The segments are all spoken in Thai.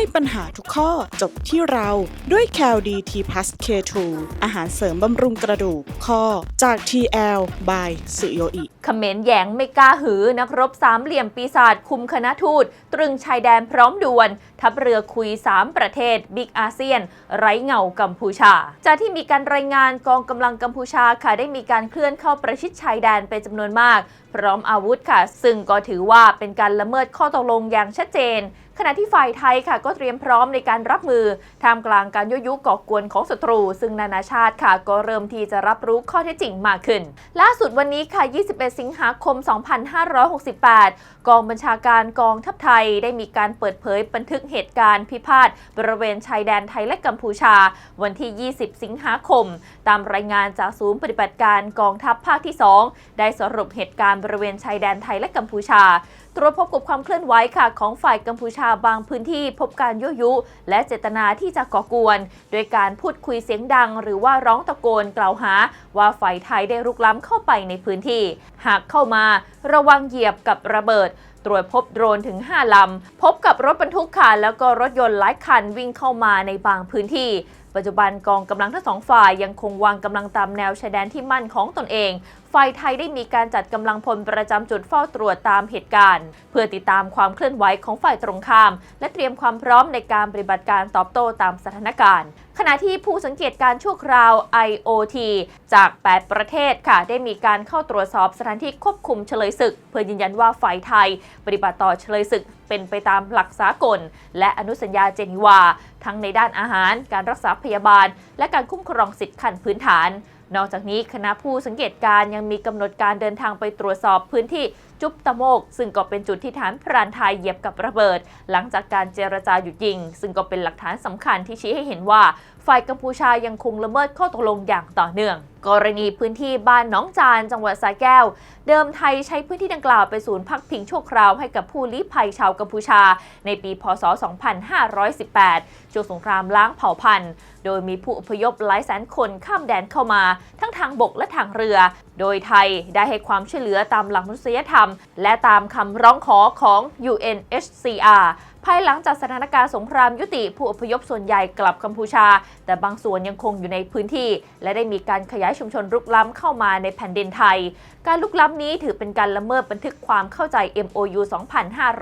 ให้ปัญหาทุกข้อจบที่เราด้วย c a l d t plus K2 อาหารเสริมบำรุงกระดูกข้อจาก TL by สุโยอิเขมรแยงไม่กล้าหือนักรบสามเหลี่ยมปีศาจคุมคณะทูต ตรึงชายแดนพร้อมด่วน ทัพเรือคุย 3 ประเทศบิ๊กอาเซียน ไร้เงากัมพูชา จากที่มีการรายงานกองกำลังกัมพูชาค่ะได้มีการเคลื่อนเข้าประชิดชายแดนเป็นจำนวนมาก พร้อมอาวุธค่ะ ซึ่งก็ถือว่าเป็นการละเมิดข้อตกลงอย่างชัดเจน ขณะที่ฝ่ายไทยค่ะก็เตรียมพร้อมในการรับมือท่ามกลางการยุยุก่อกวนของศัตรู ซึ่งนานาชาติค่ะ ก็เริ่มที่จะรับรู้ข้อเท็จจริงมากขึ้น ล่าสุดวันนี้ค่ะ 21 สิงหาคม 2568 กองบัญชาการกองทัพไทยได้มีการเปิดเผยบันทึกเหตุการณ์พิพาทบริเวณชายแดนไทยและกัมพูชา วันที่ 20 สิงหาคม ตามรายงานจากศูนย์ปฏิบัติการกองทัพภาคที่ 2 ได้สรุปเหตุการณ์บริเวณชายแดนไทยและกัมพูชา ตรวจพบกับความเคลื่อนไหวค่ะของฝ่ายกัมพูชาบางพื้นที่พบการยั่วยุ และเจตนาที่จะก่อกวน โดยการพูดคุยเสียงดัง หรือว่าร้องตะโกนกล่าวหา ว่าฝ่ายไทยได้รุกล้ำเข้าไปในพื้นที่ หากเข้ามาระวังเหยียบกับระเบิดตรวจพบโดรนถึง 5 ลำ พบกับรถบรรทุกค่ะ แล้วก็รถยนต์หลายคันวิ่งเข้ามาในบางพื้นที่ปัจจุบันกองกำลังทั้งสองฝ่ายยังคงวางกำลังตามแนวชายแดนที่มั่นของตนเอง ฝ่ายไทยได้มีการจัดกำลังพลประจำจุดเฝ้าตรวจตามเหตุการณ์ เพื่อติดตามความเคลื่อนไหวของฝ่ายตรงข้าม และเตรียมความพร้อมในการปฏิบัติการตอบโต้ตามสถานการณ์ ขณะที่ผู้สังเกตการณ์ชั่วคราว IOT จาก 8 ประเทศค่ะ ได้มีการเข้าตรวจสอบสถานที่ควบคุมเฉลยศึก เพื่อยืนยันว่าฝ่ายไทย ปฏิบัติต่อเฉลยศึกเป็นไปตามหลักสากล และอนุสัญญาเจนีวา ทั้งในด้านอาหาร การรักษาพยาบาล และการคุ้มครองสิทธิขั้นพื้นฐาน นอกจากนี้คณะผู้สังเกตการณ์ยังมีกำหนดการเดินทางไปตรวจสอบพื้นที่ จุบตะโมก ซึ่งก็เป็นจุดที่ฐานพรานไทยเหยียบกับระเบิด หลังจากการเจรจาหยุดยิง ซึ่งก็เป็นหลักฐานสำคัญที่ชี้ให้เห็นว่า ฝ่ายกัมพูชายังคงละเมิดข้อตกลงอย่างต่อเนื่อง กรณีพื้นที่บ้านหน้องจานจังหวัดสระแก้ว เดิมไทยใช้พื้นที่ดังกล่าวเป็นศูนย์พักพิงชั่วคราวให้กับผู้ลี้ภัยชาวกัมพูชา ในปี พศ 2518ช่วงสงครามล้างเผ่าพันธุ์ โดยมีผู้อพยพหลายแสนคนข้ามแดนเข้ามา ทั้งทางบกและทางเรือ โดยไทยได้ให้ความช่วยเหลือตามหลักมนุษยธรรมและตามคำร้องขอของ UNHCR ภายหลังจากสถานการณ์สงครามยุติผู้อพยพส่วนใหญ่กลับกัมพูชา แต่บางส่วนยังคงอยู่ในพื้นที่ และได้มีการขยายชุมชนรุกล้ำเข้ามาในแผ่นดินไทย การลุกล้ำนี้ถือเป็นการละเมิดบันทึกความเข้าใจ MOU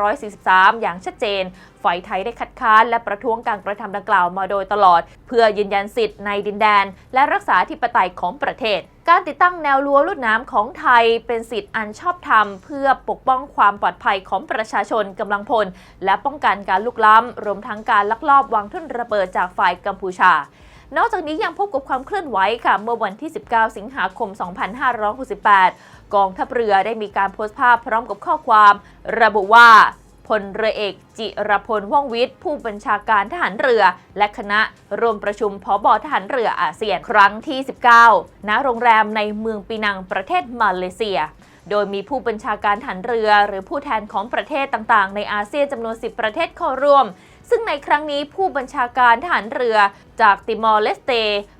2543 อย่างชัดเจน ฝ่ายไทยได้คัดค้านและประท้วงการกระทำดังกล่าวมาโดยตลอด เพื่อยืนยันสิทธิ์ในดินแดน และรักษาธิปไตยของประเทศการติดตั้งแนวรั้วลวดน้ำของไทยเป็นสิทธิ์อันชอบธรรม เพื่อปกป้องความปลอดภัยของประชาชนกำลังพล และป้องกันการลุกล้ำรวมทั้งการลักลอบวางทุ่นระเบิดจากฝ่ายกัมพูชา นอกจากนี้ยังพบกับความเคลื่อนไหวค่ะ เมื่อวันที่ 19 สิงหาคม 2568 กองทัพเรือได้มีการโพสต์ภาพพร้อมกับข้อความ ระบุว่าพลเรือเอกจิรพลว่องวิทย์ ผู้บัญชาการทหารเรือ และคณะรวมประชุมพบทหารเรืออาเซียนครั้งที่ 19 ณ โรงแรมในเมืองปีนังประเทศมาเลเซีย โดยมีผู้บัญชาการฐานเรือ หรือผู้แทนของประเทศต่างๆ ในอาเซียนจำนวน 10 ประเทศเข้าร่วม ซึ่งในครั้งนี้ผู้บัญชาการฐานเรือจากติมอร์เลสเต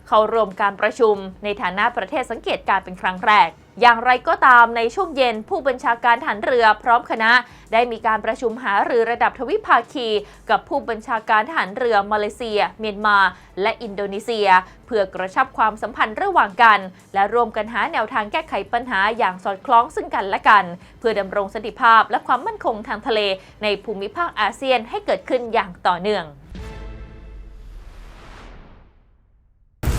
เข้าร่วมการประชุม ในฐานะประเทศสังเกตการณ์เป็นครั้งแรก อย่างไรก็ตามในช่วงเย็นผู้บัญชาการทหารเรือพร้อมคณะ ได้มีการประชุมหารือระดับทวิภาคี กับผู้บัญชาการทหารเรือมาเลเซีย เมียนมา และอินโดนีเซีย เพื่อกระชับความสัมพันธ์ระหว่างกัน และร่วมกันหาแนวทางแก้ไขปัญหาอย่างสอดคล้องซึ่งกันและกัน เพื่อดำรงสันติภาพและความมั่นคงทางทะเล ในภูมิภาคอาเซียนให้เกิดขึ้นอย่างต่อเนื่อง